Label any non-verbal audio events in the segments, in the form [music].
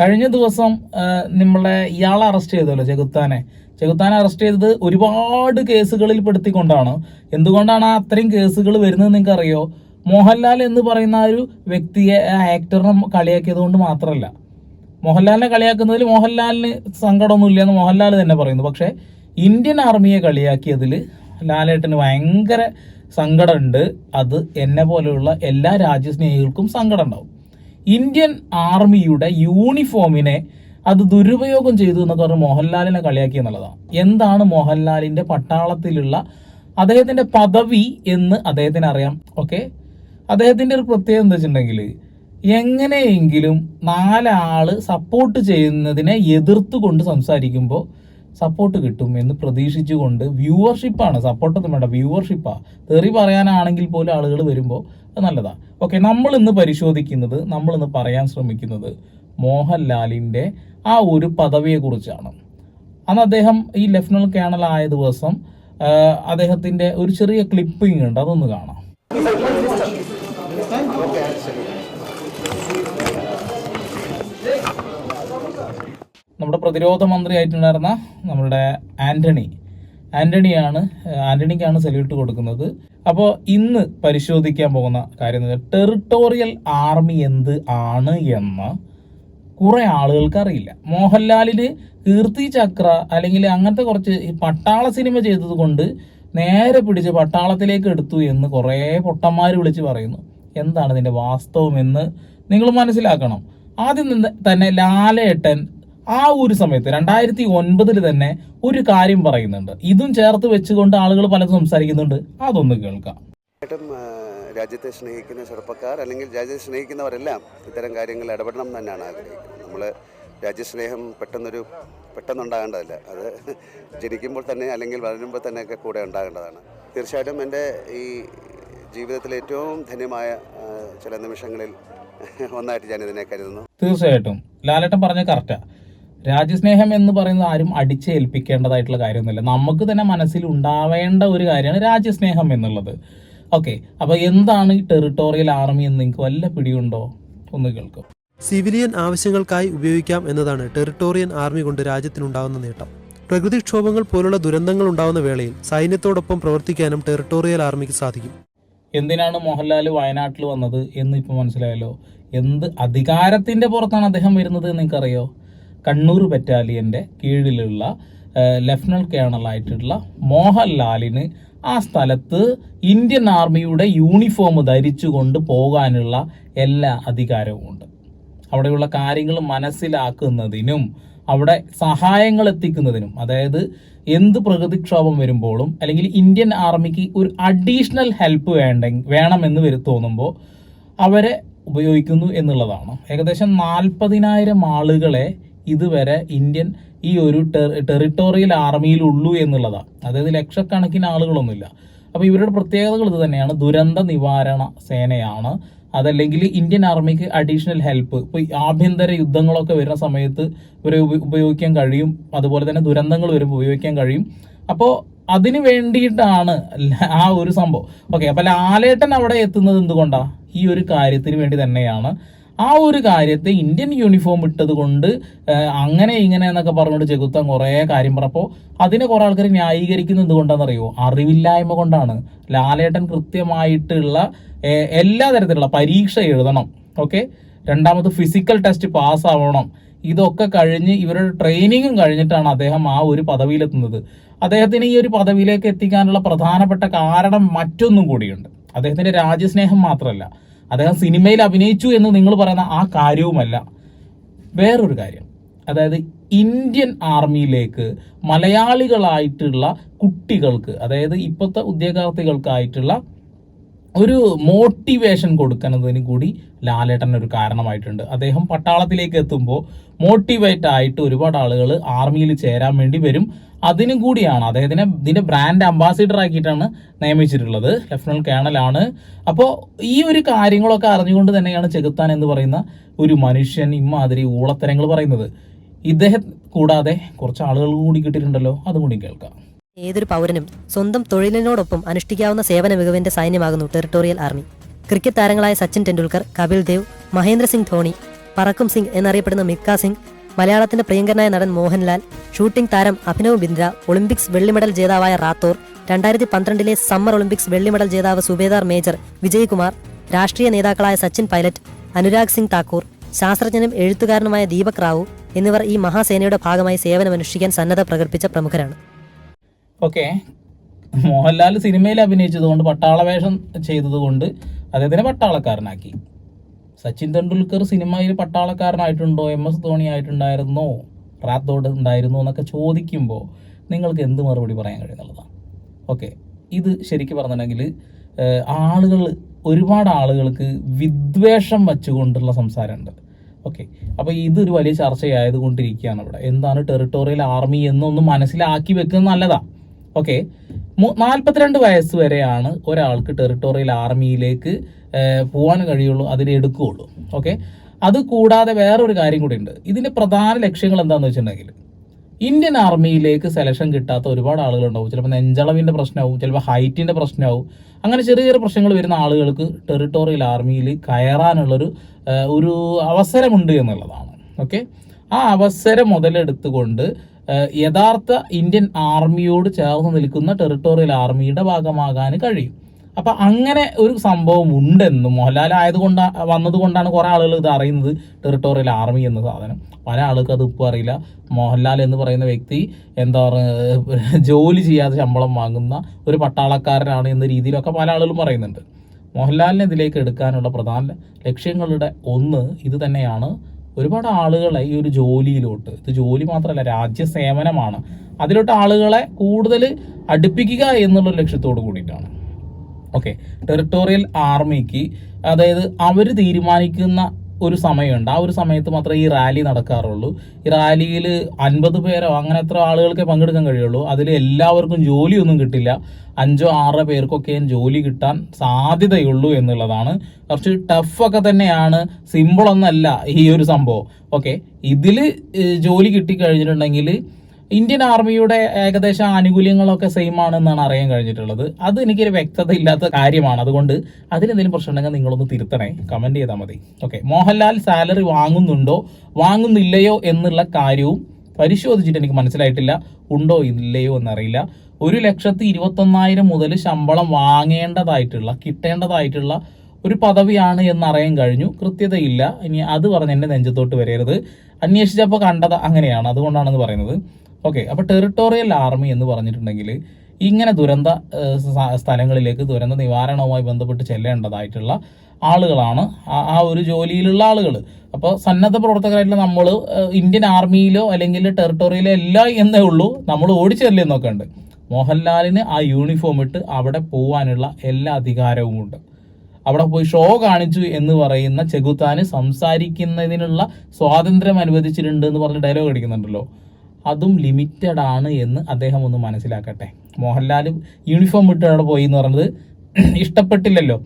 കഴിഞ്ഞ ദിവസം നമ്മളെ ഇയാളെ അറസ്റ്റ് ചെയ്തല്ലോ ചെകുത്താനെ. ചെകുത്താനെ അറസ്റ്റ് ചെയ്തത് ഒരുപാട് കേസുകളിൽ പെടുത്തിക്കൊണ്ടാണ്. എന്തുകൊണ്ടാണ് ആ അത്രയും കേസുകൾ വരുന്നത് നിങ്ങൾക്ക് അറിയോ മോഹൻലാൽ എന്ന് പറയുന്ന ആ ഒരു വ്യക്തിയെ ആ ആക്ടറിനെ കളിയാക്കിയത് കൊണ്ട് മാത്രമല്ല. മോഹൻലാലിനെ കളിയാക്കുന്നതിൽ മോഹൻലാലിന് സങ്കടമൊന്നുമില്ല എന്ന് മോഹൻലാൽ തന്നെ പറയുന്നു. പക്ഷേ ഇന്ത്യൻ ആർമിയെ കളിയാക്കിയതിൽ ലാലേട്ടന് ഭയങ്കര സങ്കടമുണ്ട്. അത് എന്നെ പോലെയുള്ള എല്ലാ രാജ്യസ്നേഹികൾക്കും സങ്കടം ഉണ്ടാവും ഇന്ത്യൻ ആർമിയുടെ യൂണിഫോമിനെ അത് ദുരുപയോഗം ചെയ്തു എന്നൊക്കെ പറഞ്ഞ് മോഹൻലാലിനെ കളിയാക്കി എന്നുള്ളതാണ്. എന്താണ് മോഹൻലാലിന്റെ പട്ടാളത്തിലുള്ള അദ്ദേഹത്തിന്റെ പദവി എന്ന് അദ്ദേഹത്തിന് അറിയാം. ഓക്കെ അദ്ദേഹത്തിന്റെ ഒരു പ്രത്യേകത എന്താ വെച്ചിട്ടുണ്ടെങ്കിൽ എങ്ങനെയെങ്കിലും നാലാൾ സപ്പോർട്ട് ചെയ്യുന്നതിനെ എതിർത്തുകൊണ്ട് സംസാരിക്കുമ്പോൾ സപ്പോർട്ട് കിട്ടും എന്ന് പ്രതീക്ഷിച്ചുകൊണ്ട് വ്യൂവർഷിപ്പാണ് സപ്പോർട്ടൊന്നും വേണ്ട വ്യൂവർഷിപ്പാണ് തെറി പറയാനാണെങ്കിൽ പോലും ആളുകൾ വരുമ്പോൾ അത് നല്ലതാ. ഓക്കെ നമ്മൾ ഇന്ന് പരിശോധിക്കുന്നത് നമ്മൾ ഇന്ന് പറയാൻ ശ്രമിക്കുന്നത് മോഹൻലാലിന്റെ ആ ഒരു പദവിയെക്കുറിച്ചാണ്. അന്ന് അദ്ദേഹം ഈ ലഫ്റ്റനന്റ് കേണൽ ആയ ദിവസം അദ്ദേഹത്തിന്റെ ഒരു ചെറിയ ക്ലിപ്പിംഗ് ഉണ്ട് അതൊന്ന് കാണാം. നമ്മുടെ പ്രതിരോധ മന്ത്രി ആയിട്ടുണ്ടായിരുന്ന നമ്മുടെ ആന്റണി ആന്റണിയാണ് ആന്റണിക്കാണ് സല്യൂട്ട് കൊടുക്കുന്നത്. അപ്പോൾ ഇന്ന് പരിശോധിക്കാൻ പോകുന്ന കാര്യം ടെറിട്ടോറിയൽ ആർമി എന്ത് ആണ് എന്ന് കുറെ ആളുകൾക്ക് അറിയില്ല. മോഹൻലാലിന് കീർത്തി ചക്ര അല്ലെങ്കിൽ അങ്ങനത്തെ കുറച്ച് ഈ പട്ടാള സിനിമ ചെയ്തത് കൊണ്ട് നേരെ പിടിച്ച് പട്ടാളത്തിലേക്ക് എടുത്തു എന്ന് കുറേ പൊട്ടന്മാർ വിളിച്ച് പറയുന്നു. എന്താണ് ഇതിന്റെ വാസ്തവം എന്ന് നിങ്ങൾ മനസ്സിലാക്കണം. ആദ്യം തന്നെ ലാലേട്ടൻ ആ ഒരു സമയത്ത് രണ്ടായിരത്തി ഒൻപതിൽ തന്നെ ഒരു കാര്യം പറയുന്നുണ്ട്. ഇതും ചേർത്ത് വെച്ചുകൊണ്ട് ആളുകൾ പലതും സംസാരിക്കുന്നുണ്ട്. അതൊന്ന് കേൾക്കാം. രാജ്യത്തെ സ്നേഹിക്കുന്ന ചെറുപ്പക്കാർ അല്ലെങ്കിൽ രാജ്യത്തെ സ്നേഹിക്കുന്നവരെല്ലാം ഇത്തരം കാര്യങ്ങളിൽ ഇടപെടണം തന്നെയാണ് ആഗ്രഹിക്കുന്നത്. നമ്മൾ രാജ്യസ്നേഹം പെട്ടെന്നൊരു പെട്ടെന്നുണ്ടാകേണ്ടതല്ല. അത് ജനിക്കുമ്പോൾ തന്നെ അല്ലെങ്കിൽ വളരുമ്പോൾ തന്നെയൊക്കെ കൂടെ ഉണ്ടാകേണ്ടതാണ്. തീർച്ചയായിട്ടും എന്റെ ഈ ജീവിതത്തിലെ ഏറ്റവും ധന്യമായ ചില നിമിഷങ്ങളിൽ ഒന്നായിട്ട് ഞാനിതിനെ കരുതുന്നു. തീർച്ചയായിട്ടും. ലാലേട്ടൻ പറഞ്ഞ കറക്റ്റാ രാജ്യസ്നേഹം എന്ന് പറയുന്നത് ആരും അടിച്ചേൽപ്പിക്കേണ്ടതായിട്ടുള്ള കാര്യമൊന്നുമില്ല. നമുക്ക് തന്നെ മനസ്സിൽ ഉണ്ടാവേണ്ട ഒരു കാര്യമാണ് രാജ്യസ്നേഹം എന്നുള്ളത്. ഓക്കെ അപ്പൊ എന്താണ് ഈ ടെറിട്ടോറിയൽ ആർമി എന്ന് നിങ്ങൾക്ക് വല്ല പിടിയുണ്ടോ? ഒന്ന് കേൾക്കും. സിവിലിയൻ ആവശ്യങ്ങൾക്കായി ഉപയോഗിക്കാം എന്നതാണ് ടെറിട്ടോറിയൻ ആർമി കൊണ്ട് രാജ്യത്തിനുണ്ടാകുന്ന നേട്ടം. പ്രകൃതിക്ഷോഭങ്ങൾ പോലുള്ള ദുരന്തങ്ങൾ ഉണ്ടാകുന്ന വേളയിൽ സൈന്യത്തോടൊപ്പം പ്രവർത്തിക്കാനും ടെറിട്ടോറിയൽ ആർമിക്ക് സാധിക്കും. എന്തിനാണ് മോഹൻലാൽ വയനാട്ടിൽ വന്നത് എന്ന് ഇപ്പൊ മനസ്സിലായല്ലോ? എന്ത് അധികാരത്തിന്റെ പുറത്താണ് അദ്ദേഹം വരുന്നത് എന്ന് നിങ്ങൾക്കറിയോ? കണ്ണൂർ ബറ്റാലിയന്റെ കീഴിലുള്ള ലഫ്റ്റനന്റ് കേണലായിട്ടുള്ള മോഹൻലാലിന് ആ സ്ഥലത്ത് ഇന്ത്യൻ ആർമിയുടെ യൂണിഫോം ധരിച്ചുകൊണ്ട് പോകാനുള്ള എല്ലാ അധികാരവും ഉണ്ട്. അവിടെയുള്ള കാര്യങ്ങൾ മനസ്സിലാക്കുന്നതിനും അവിടെ സഹായങ്ങൾ എത്തിക്കുന്നതിനും അതായത് എന്ത് പ്രകൃതിക്ഷോഭം വരുമ്പോഴും അല്ലെങ്കിൽ ഇന്ത്യൻ ആർമിക്ക് ഒരു അഡീഷണൽ ഹെൽപ്പ് വേണ്ട വേണമെന്ന് വരും തോന്നുമ്പോൾ അവരെ ഉപയോഗിക്കുന്നു എന്നുള്ളതാണ്. ഏകദേശം നാൽപ്പതിനായിരം ആളുകളെ ഇതുവരെ ഇന്ത്യൻ ഈ ഒരു ടെറി- ടെറിട്ടോറിയൽ ആർമിയിലുള്ളൂ എന്നുള്ളതാണ് അതായത് ലക്ഷക്കണക്കിന് ആളുകളൊന്നുമില്ല. അപ്പോൾ ഇവരുടെ പ്രത്യേകതകൾ ഇത് തന്നെയാണ്. ദുരന്ത നിവാരണ സേനയാണ്. അതല്ലെങ്കിൽ ഇന്ത്യൻ ആർമിക്ക് അഡീഷണൽ ഹെൽപ്പ്. ഇപ്പോൾ ആഭ്യന്തര യുദ്ധങ്ങളൊക്കെ വരുന്ന സമയത്ത് ഇവരെ ഉപയോഗിക്കാൻ കഴിയും. അതുപോലെ തന്നെ ദുരന്തങ്ങൾ വരുമ്പോൾ ഉപയോഗിക്കാൻ കഴിയും. അപ്പോൾ അതിന് വേണ്ടിയിട്ടാണ് ആ ഒരു സംഭവം. ഓക്കെ അപ്പോൾ ലാലേട്ടൻ അവിടെ എത്തുന്നത് എന്തുകൊണ്ടാ? ഈ ഒരു കാര്യത്തിന് വേണ്ടി തന്നെയാണ്. ആ ഒരു കാര്യത്തെ ഇന്ത്യൻ യൂണിഫോം ഇട്ടത് കൊണ്ട് അങ്ങനെ ഇങ്ങനെ എന്നൊക്കെ പറഞ്ഞുകൊണ്ട് ചെകുത്താൻ കുറേ കാര്യം പറഞ്ഞപ്പോൾ അതിനെ കുറെ ആൾക്കാർ ന്യായീകരിക്കുന്നത് എന്തുകൊണ്ടാണെന്നറിയോ? അറിവില്ലായ്മ കൊണ്ടാണ്. ലാലേട്ടൻ കൃത്യമായിട്ടുള്ള എല്ലാ തരത്തിലുള്ള പരീക്ഷ എഴുതണം. ഓക്കെ? രണ്ടാമത് ഫിസിക്കൽ ടെസ്റ്റ് പാസ്സാവണം ഇതൊക്കെ കഴിഞ്ഞ് ഇവരുടെ ട്രെയിനിങ്ങും കഴിഞ്ഞിട്ടാണ് അദ്ദേഹം ആ ഒരു പദവിയിലെത്തുന്നത്. അദ്ദേഹത്തിന് ഈ ഒരു പദവിയിലേക്ക് എത്തിക്കാനുള്ള പ്രധാനപ്പെട്ട കാരണം മറ്റൊന്നും കൂടിയുണ്ട്. അദ്ദേഹത്തിന്റെ രാജ്യസ്നേഹം മാത്രമല്ല. അദ്ദേഹം സിനിമയിൽ അഭിനയിച്ചു എന്ന് നിങ്ങൾ പറയുന്ന ആ കാര്യവുമല്ല. വേറൊരു കാര്യം. അതായത് ഇന്ത്യൻ ആർമിയിലേക്ക് മലയാളികളായിട്ടുള്ള കുട്ടികൾക്ക് അതായത് ഇപ്പോഴത്തെ ഉദ്യോഗാർത്ഥികൾക്കായിട്ടുള്ള ഒരു മോട്ടിവേഷൻ കൊടുക്കുന്നതിന് കൂടി ലാലേട്ടൻ ഒരു കാരണമായിട്ടുണ്ട്. അദ്ദേഹം പട്ടാളത്തിലേക്ക് എത്തുമ്പോൾ മോട്ടിവേറ്റ് ആയിട്ട് ഒരുപാട് ആളുകൾ ആർമിയിൽ ചേരാൻ വേണ്ടി വരും. അതിനും കൂടിയാണ്. അദ്ദേഹത്തിനെ ഇതിന്റെ ബ്രാൻഡ് അംബാസിഡർ ആക്കിയിട്ടാണ് നിയമിച്ചിട്ടുള്ളത്. ലഫ്റ്റനന്റ് കേണലാണ് അപ്പോൾ ഈ ഒരു കാര്യങ്ങളൊക്കെ അറിഞ്ഞുകൊണ്ട് തന്നെയാണ് ചെകുത്താൻ എന്ന് പറയുന്ന ഒരു മനുഷ്യൻ ഇമാതിരി ഊളത്തരങ്ങൾ പറയുന്നത്. ഇദ്ദേഹം കൂടാതെ കുറച്ച് ആളുകൾ കൂടി കിട്ടിയിട്ടുണ്ടല്ലോ അതും കൂടി കേൾക്കാം. ഏതൊരു പൗരനും സ്വന്തം തൊഴിലിനോടൊപ്പം അനുഷ്ഠിക്കാവുന്ന സേവന മികവിന്റെ സൈന്യമാകുന്നു ടെറിട്ടോറിയൽ ആർമി ക്രിക്കറ്റ് താരങ്ങളായ സച്ചിൻ ടെണ്ടുൽക്കർ കപിൽ ദേവ് മഹേന്ദ്ര സിംഗ് ധോണി പറക്കും സിംഗ് എന്നറിയപ്പെടുന്ന മിക്ക സിംഗ് മലയാളത്തിന്റെ പ്രിയങ്കരനായ നടൻ മോഹൻലാൽ ഷൂട്ടിംഗ് താരം അഭിനവ് ബിന്ദ്ര ഒളിമ്പിക്സ് വെള്ളി മെഡൽ ജേതാവായ റാത്തോർ രണ്ടായിരത്തി പന്ത്രണ്ടിലെ സമ്മർ ഒളിമ്പിക്സ് വെള്ളി മെഡൽ ജേതാവ് സുബേദാർ മേജർ വിജയ്കുമാർ രാഷ്ട്രീയ നേതാക്കളായ സച്ചിൻ പൈലറ്റ് അനുരാഗ് സിംഗ് താക്കൂർ ശാസ്ത്രജ്ഞനും എഴുത്തുകാരനുമായ ദീപക് റാവു എന്നിവർ ഈ മഹാസേനയുടെ ഭാഗമായി സേവനമനുഷ്ഠിക്കാൻ സന്നദ്ധ പ്രകടിപ്പിച്ച പ്രമുഖരാണ്. ഓക്കെ. മോഹൻലാൽ സിനിമയിൽ അഭിനയിച്ചതുകൊണ്ട് പട്ടാളവേഷം ചെയ്തതുകൊണ്ട് അദ്ദേഹത്തിനെ പട്ടാളക്കാരനാക്കി. സച്ചിൻ തെണ്ടുൽക്കർ സിനിമയിൽ പട്ടാളക്കാരനായിട്ടുണ്ടോ? എം എസ് ധോണി ആയിട്ടുണ്ടായിരുന്നോ? റാത്തോഡ് ഉണ്ടായിരുന്നോ എന്നൊക്കെ ചോദിക്കുമ്പോൾ നിങ്ങൾക്ക് എന്ത് മറുപടി പറയാൻ കഴിയുന്നുള്ളതാണ് ഓക്കെ ഇത് ശരിക്കും പറഞ്ഞിട്ടുണ്ടെങ്കിൽ ആളുകൾ ഒരുപാട് ആളുകൾക്ക് വിദ്വേഷം വച്ചുകൊണ്ടുള്ള സംസാരമുണ്ട്. ഓക്കെ അപ്പോൾ ഇതൊരു വലിയ ചർച്ചയായതുകൊണ്ടിരിക്കുകയാണ് ഇവിടെ. എന്താണ് ടെറിട്ടോറിയൽ ആർമി എന്നൊന്ന് മനസ്സിലാക്കി വെക്കുന്നത് നല്ലതാണ് ഓക്കെ നാൽപ്പത്തിരണ്ട് വയസ്സ് വരെയാണ് ഒരാൾക്ക് ടെറിട്ടോറിയൽ ആർമിയിലേക്ക് പോകാൻ കഴിയുള്ളൂ അതിനെ എടുക്കുകയുള്ളൂ. ഓക്കെ? അത് കൂടാതെ വേറൊരു കാര്യം കൂടി ഉണ്ട്. ഇതിന്റെ പ്രധാന ലക്ഷ്യങ്ങൾ എന്താണെന്ന് വെച്ചിട്ടുണ്ടെങ്കിൽ ഇന്ത്യൻ ആർമിയിലേക്ക് സെലക്ഷൻ കിട്ടാത്ത ഒരുപാട് ആളുകളുണ്ടാവും. ചിലപ്പോൾ നെഞ്ചളവിന്റെ പ്രശ്നമാവും ചിലപ്പോൾ ഹൈറ്റിന്റെ പ്രശ്നമാവും. അങ്ങനെ ചെറിയ ചെറിയ പ്രശ്നങ്ങൾ വരുന്ന ആളുകൾക്ക് ടെറിട്ടോറിയൽ ആർമിയിൽ കയറാനുള്ളൊരു ഒരു അവസരമുണ്ട് എന്നുള്ളതാണ്. ഓക്കെ? ആ അവസരം മുതലെടുത്തുകൊണ്ട് യഥാർത്ഥ ഇന്ത്യൻ ആർമിയോട് ചേർന്ന് നിൽക്കുന്ന ടെറിട്ടോറിയൽ ആർമിയുടെ ഭാഗമാകാൻ കഴിയും. അപ്പൊ അങ്ങനെ ഒരു സംഭവം ഉണ്ടെന്നും മോഹൻലാൽ ആയതുകൊണ്ട് വന്നതുകൊണ്ടാണ് കുറേ ആളുകൾ ഇത് അറിയുന്നത് ടെറിട്ടോറിയൽ ആർമി എന്ന സാധനം. പല ആളുകൾക്ക് അത് ഇപ്പോൾ അറിയില്ല. മോഹൻലാൽ എന്ന് പറയുന്ന വ്യക്തി എന്താ പറയുക ജോലി ചെയ്യാതെ ശമ്പളം വാങ്ങുന്ന ഒരു പട്ടാളക്കാരനാണ് എന്ന രീതിയിലൊക്കെ പല ആളുകളും പറയുന്നുണ്ട്. മോഹൻലാലിനെ ഇതിലേക്ക് എടുക്കാനുള്ള പ്രധാന ലക്ഷ്യങ്ങളുടെ ഒന്ന് ഇത് തന്നെയാണ്. ഒരുപാട് ആളുകളെ ഈ ഒരു ജോലിയിലോട്ട് ഇത് ജോലി മാത്രമല്ല രാജ്യസേവനമാണ്. അതിലോട്ട് ആളുകളെ കൂടുതൽ അടുപ്പിക്കുക എന്നുള്ള ലക്ഷ്യത്തോട് കൂടിയിട്ടാണ്. ഓക്കെ ടെറിട്ടോറിയൽ ആർമിക്ക് അതായത് അവർ തീരുമാനിക്കുന്ന ഒരു സമയമുണ്ട്. ആ ഒരു സമയത്ത് മാത്രമേ ഈ റാലി നടക്കാറുള്ളൂ. ഈ റാലിയിൽ അൻപത് പേരോ അങ്ങനെ എത്ര ആളുകൾക്കേ പങ്കെടുക്കാൻ കഴിയുള്ളൂ. അതിൽ എല്ലാവർക്കും ജോലിയൊന്നും കിട്ടില്ല. അഞ്ചോ ആറോ പേർക്കൊക്കെ ജോലി കിട്ടാൻ സാധ്യതയുള്ളൂ എന്നുള്ളതാണ്. കുറച്ച് ടഫൊക്കെ തന്നെയാണ്. സിമ്പിളൊന്നല്ല ഈ ഒരു സംഭവം. ഓക്കെ. ഇതിൽ ജോലി കിട്ടിക്കഴിഞ്ഞിട്ടുണ്ടെങ്കിൽ ഇന്ത്യൻ ആർമിയുടെ ഏകദേശം ആനുകൂല്യങ്ങളൊക്കെ സെയിം ആണെന്നാണ് അറിയാൻ കഴിഞ്ഞിട്ടുള്ളത്. അത് എനിക്കൊരു വ്യക്തത ഇല്ലാത്ത കാര്യമാണ്. അതുകൊണ്ട് അതിലെന്തെങ്കിലും പ്രശ്നം ഉണ്ടെങ്കിൽ നിങ്ങളൊന്ന് തിരുത്തണേ. കമന്റ് ചെയ്താൽ മതി. ഓക്കെ മോഹൻലാൽ സാലറി വാങ്ങുന്നുണ്ടോ? വാങ്ങുന്നില്ലയോ എന്നുള്ള കാര്യവും പരിശോധിച്ചിട്ട് എനിക്ക് മനസ്സിലായിട്ടില്ല. ഉണ്ടോ ഇല്ലയോ എന്നറിയില്ല. ഒരു ലക്ഷത്തി ഇരുപത്തൊന്നായിരം മുതൽ ശമ്പളം വാങ്ങേണ്ടതായിട്ടുള്ള കിട്ടേണ്ടതായിട്ടുള്ള ഒരു പദവിയാണ് എന്നറിയാൻ കഴിഞ്ഞു. കൃത്യതയില്ല. ഇനി അത് പറഞ്ഞ് എന്റെ നെഞ്ചത്തോട്ട് വരരുത്. അന്വേഷിച്ചപ്പോൾ കണ്ടത് അങ്ങനെയാണ്. അതുകൊണ്ടാണെന്ന് പറയുന്നത്. ഓക്കെ അപ്പോൾ ടെറിട്ടോറിയൽ ആർമി എന്ന് പറഞ്ഞിട്ടുണ്ടെങ്കിൽ ഇങ്ങനെ ദുരന്ത സ്ഥലങ്ങളിലേക്ക് ദുരന്ത നിവാരണവുമായി ബന്ധപ്പെട്ട് ചെല്ലേണ്ടതായിട്ടുള്ള ആളുകളാണ് ആ- ഒരു ജോലിയിലുള്ള ആളുകൾ അപ്പോൾ സന്നദ്ധ പ്രവർത്തകരായിട്ടുള്ള നമ്മൾ ഇന്ത്യൻ ആർമിയിലോ അല്ലെങ്കിൽ ടെറിട്ടോറിയലോ അല്ല എന്നേ ഉള്ളൂ. നമ്മൾ ഓടിച്ചെല്ലെന്നൊക്കെ ഉണ്ട്. മോഹൻലാലിന് ആ യൂണിഫോം ഇട്ട് അവിടെ പോകാനുള്ള എല്ലാ അധികാരവും ഉണ്ട്. അവിടെ പോയി ഷോ കാണിച്ചു എന്ന് പറയുന്ന ചെകുത്താന് സംസാരിക്കുന്നതിനുള്ള സ്വാതന്ത്ര്യം അനുവദിച്ചിട്ടുണ്ട് എന്ന് പറഞ്ഞ് ഡയലോഗ് അടിക്കുന്നുണ്ടല്ലോ. അതും ലിമിറ്റഡ് ആണ് എന്ന് അദ്ദേഹം ഒന്ന് മനസ്സിലാക്കട്ടെ. മോഹൻലാൽ യൂണിഫോം ഇട്ട് അവിടെ പോയി എന്ന് പറഞ്ഞത് [clears throat] ഇഷ്ടപ്പെട്ടില്ലല്ലോ.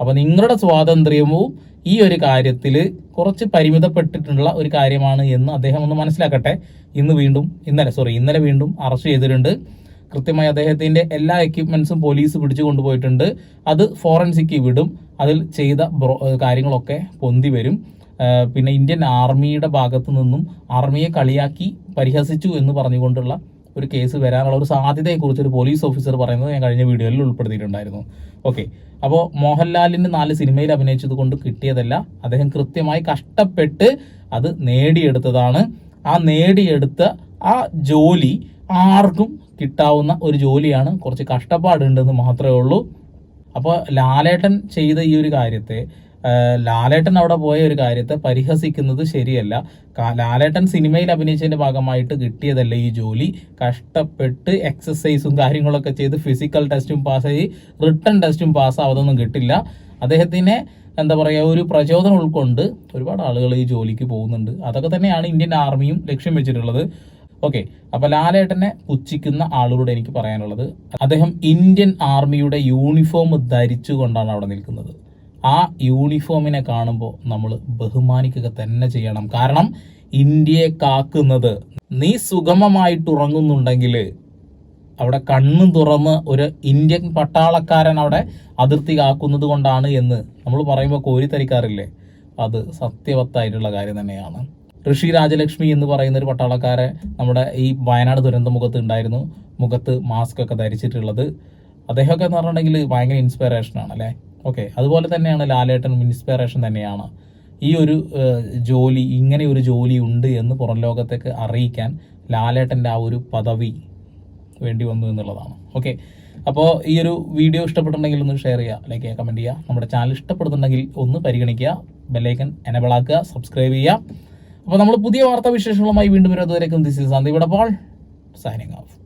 അപ്പോൾ നിങ്ങളുടെ സ്വാതന്ത്ര്യവും ഈ ഒരു കാര്യത്തിൽ കുറച്ച് പരിമിതപ്പെട്ടിട്ടുള്ള ഒരു കാര്യമാണ് എന്ന് അദ്ദേഹം ഒന്ന് മനസ്സിലാക്കട്ടെ. ഇന്ന് വീണ്ടും ഇന്നലെ സോറി ഇന്നലെ വീണ്ടും അറസ്റ്റ് ചെയ്തിട്ടുണ്ട്. കൃത്യമായി അദ്ദേഹത്തിന്റെ എല്ലാ എക്യുപ്മെൻസും പോലീസ് പിടിച്ചു കൊണ്ടുപോയിട്ടുണ്ട്. അത് ഫോറൻസിക്ക് വിടും. അതിൽ ചെയ്ത കാര്യങ്ങളൊക്കെ പൊന്തി വരും. പിന്നെ ഇന്ത്യൻ ആർമിയുടെ ഭാഗത്തു നിന്നും ആർമിയെ കളിയാക്കി പരിഹസിച്ചു എന്ന് പറഞ്ഞുകൊണ്ടുള്ള ഒരു കേസ് വരാനുള്ള ഒരു സാധ്യതയെക്കുറിച്ച് ഒരു പോലീസ് ഓഫീസർ പറയുന്നത് ഞാൻ കഴിഞ്ഞ വീഡിയോയിൽ ഉൾപ്പെടുത്തിയിട്ടുണ്ടായിരുന്നു. ഓക്കെ അപ്പോൾ മോഹൻലാലിന് നാല് സിനിമയിൽ അഭിനയിച്ചത് കൊണ്ട് കിട്ടിയതല്ല. അദ്ദേഹം കൃത്യമായി കഷ്ടപ്പെട്ട് അത് നേടിയെടുത്തതാണ്. ആ നേടിയെടുത്ത ആ ജോലി ആർക്കും കിട്ടാവുന്ന ഒരു ജോലിയാണ്. കുറച്ച് കഷ്ടപ്പാടുണ്ടെന്ന് മാത്രമേ ഉള്ളൂ. അപ്പോൾ ലാലേട്ടൻ ചെയ്ത ഈ ഒരു കാര്യത്തെ ലാലേട്ടൻ അവിടെ പോയ ഒരു കാര്യത്തെ പരിഹസിക്കുന്നത് ശരിയല്ല. ലാലേട്ടൻ സിനിമയിൽ അഭിനയിച്ചതിന്റെ ഭാഗമായിട്ട് കിട്ടിയതല്ല ഈ ജോലി. കഷ്ടപ്പെട്ട് എക്സസൈസും കാര്യങ്ങളൊക്കെ ചെയ്ത് ഫിസിക്കൽ ടെസ്റ്റും പാസ്സായി റിട്ടേൺ ടെസ്റ്റും പാസ്സാവതൊന്നും കിട്ടില്ല. അദ്ദേഹത്തിനെ എന്താ പറയുക ഒരു പ്രചോദനം ഉൾക്കൊണ്ട് ഒരുപാട് ആളുകൾ ഈ ജോലിക്ക് പോകുന്നുണ്ട്. അതൊക്കെ തന്നെയാണ് ഇന്ത്യൻ ആർമിയും ലക്ഷ്യം വെച്ചിട്ടുള്ളത്. ഓക്കെ അപ്പൊ ലാലേട്ടനെ പുച്ഛിക്കുന്ന ആളുകളോട് എനിക്ക് പറയാനുള്ളത്. അദ്ദേഹം ഇന്ത്യൻ ആർമിയുടെ യൂണിഫോം ധരിച്ചുകൊണ്ടാണ് അവിടെ നിൽക്കുന്നത്. ആ യൂണിഫോമിനെ കാണുമ്പോൾ നമ്മൾ ബഹുമാനിക്കുക തന്നെ ചെയ്യണം. കാരണം ഇന്ത്യയെ കാക്കുന്നത് നീ സുഗമമായിട്ട് ഉറങ്ങുന്നുണ്ടെങ്കിൽ അവിടെ കണ്ണും തുറന്ന് ഒരു ഇന്ത്യൻ പട്ടാളക്കാരൻ അവിടെ അതിർത്തി കാക്കുന്നത് കൊണ്ടാണ് എന്ന് നമ്മൾ പറയുമ്പോൾ കോരിത്തരിക്കാറില്ലേ? അത് സത്യവത്തായിട്ടുള്ള കാര്യം തന്നെയാണ്. ഋഷി രാജലക്ഷ്മി എന്ന് പറയുന്ന ഒരു പട്ടാളക്കാരെ നമ്മുടെ ഈ വയനാട് ദുരന്ത മുഖത്ത് ഉണ്ടായിരുന്നു. മുഖത്ത് മാസ്ക് ഒക്കെ ധരിച്ചിട്ടുള്ളത്. അദ്ദേഹമൊക്കെ എന്ന് പറഞ്ഞിട്ടുണ്ടെങ്കിൽ ഭയങ്കര ഇൻസ്പിറേഷനാണ് അല്ലേ ഓക്കെ അതുപോലെ തന്നെയാണ് ലാലേട്ടൻ ഇൻസ്പിറേഷൻ തന്നെയാണ്. ഈ ഒരു ജോലി ഇങ്ങനെ ഒരു ജോലി ഉണ്ട് എന്ന് പുറം ലോകത്തേക്ക് അറിയിക്കാൻ ലാലേട്ടന്റെ ആ ഒരു പദവി വേണ്ടി വന്നു എന്നുള്ളതാണ്. ഓക്കെ അപ്പോൾ ഈ ഒരു വീഡിയോ ഇഷ്ടപ്പെട്ടുണ്ടെങ്കിൽ ഒന്ന് ഷെയർ ചെയ്യുക ലൈക്ക് ചെയ്യുക കമന്റ് ചെയ്യുക. നമ്മുടെ ചാനൽ ഇഷ്ടപ്പെടുന്നുണ്ടെങ്കിൽ ഒന്ന് പരിഗണിക്കുക ബെല്ലൈക്കൻ എനബിൾ ആക്കുക സബ്സ്ക്രൈബ് ചെയ്യുക. അപ്പോൾ നമ്മൾ പുതിയ വാർത്താ വിശേഷങ്ങളുമായി വീണ്ടും വരുന്നതുവരേക്കും this is Sandeep Edappal signing off